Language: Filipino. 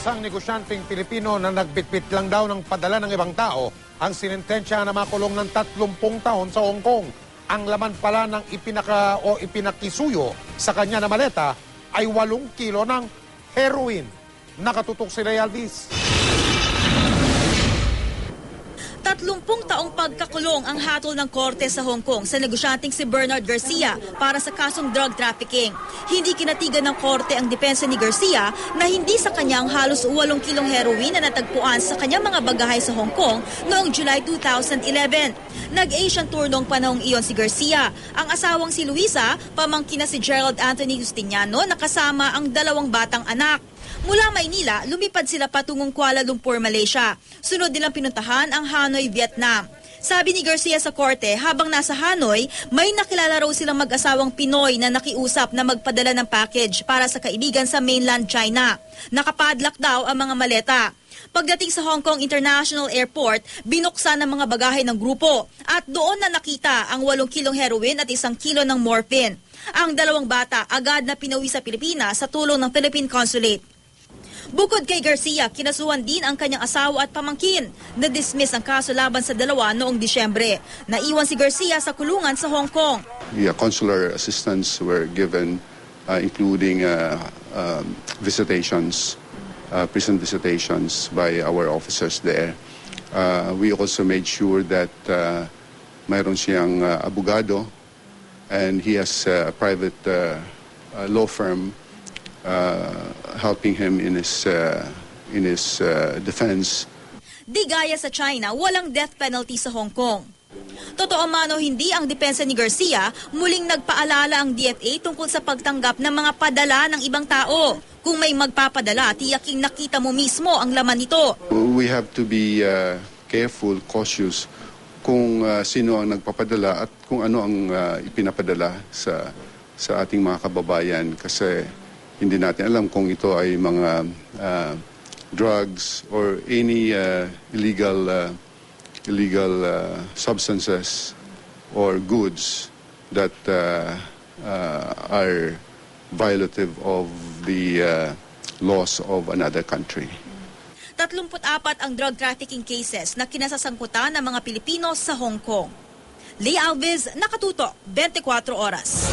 Isang negosyanteng Pilipino na nagbitbit lang daw ng padala ng ibang tao ang sinintensya na makulong ng 30 taon sa Hong Kong. Ang laman pala ng ipinaka o ipinakisuyo sa kanya na maleta ay 8 kilo ng heroin. Nakatutok si Ray Alvis. 30 taong pagkakulong ang hatol ng korte sa Hong Kong sa negosyanteng si Bernard Garcia para sa kasong drug trafficking. Hindi kinatigan ng korte ang depensa ni Garcia na hindi sa kanyang halos 8 kilong heroin na natagpuan sa kanyang mga bagahay sa Hong Kong noong July 2011. Nag-Asian tour noong panahong iyon si Garcia. Ang asawang si Luisa, pamangkin na si Gerald Anthony Justiniano na kasama ang dalawang batang anak. Mula Maynila, lumipad sila patungong Kuala Lumpur, Malaysia. Sunod nilang pinuntahan ang Hanoi, Vietnam. Sabi ni Garcia sa korte, habang nasa Hanoi, may nakilala raw silang mag-asawang Pinoy na nakiusap na magpadala ng package para sa kaibigan sa mainland China. Nakapadlock daw ang mga maleta. Pagdating sa Hong Kong International Airport, binuksan ang mga bagahe ng grupo at doon na nakita ang 8 kilong heroin at isang kilo ng morphine. Ang dalawang bata agad na pinawi sa Pilipinas sa tulong ng Philippine Consulate. Bukod kay Garcia, kinasuhan din ang kanyang asawa at pamangkin. Na-dismiss ang kaso laban sa dalawa noong Disyembre. Naiwan si Garcia sa kulungan sa Hong Kong. The uh, consular assistance were given, uh, including uh, um, visitations, uh, prison visitations by our officers there. Uh, we also made sure that uh, mayroon siyang uh, abogado and he has uh, a private uh, uh, law firm uh, helping him in his, uh, in his uh, defense. Di gaya sa China, walang death penalty sa Hong Kong. Totoo man o hindi ang depensa ni Garcia, muling nagpaalala ang DFA tungkol sa pagtanggap ng mga padala ng ibang tao. Kung may magpapadala, tiyaking nakita mo mismo ang laman nito. We have to be uh, careful, cautious kung uh, sino ang nagpapadala at kung ano ang uh, ipinapadala sa sa ating mga kababayan kasi hindi natin alam kung ito ay mga uh, drugs or any uh, illegal uh, illegal uh, substances or goods that uh, uh, are violative of the uh, laws of another country. 34 ang drug trafficking cases na kinasasangkutan ng mga Pilipino sa Hong Kong. Lee Alves, Nakatuto, 24 Oras.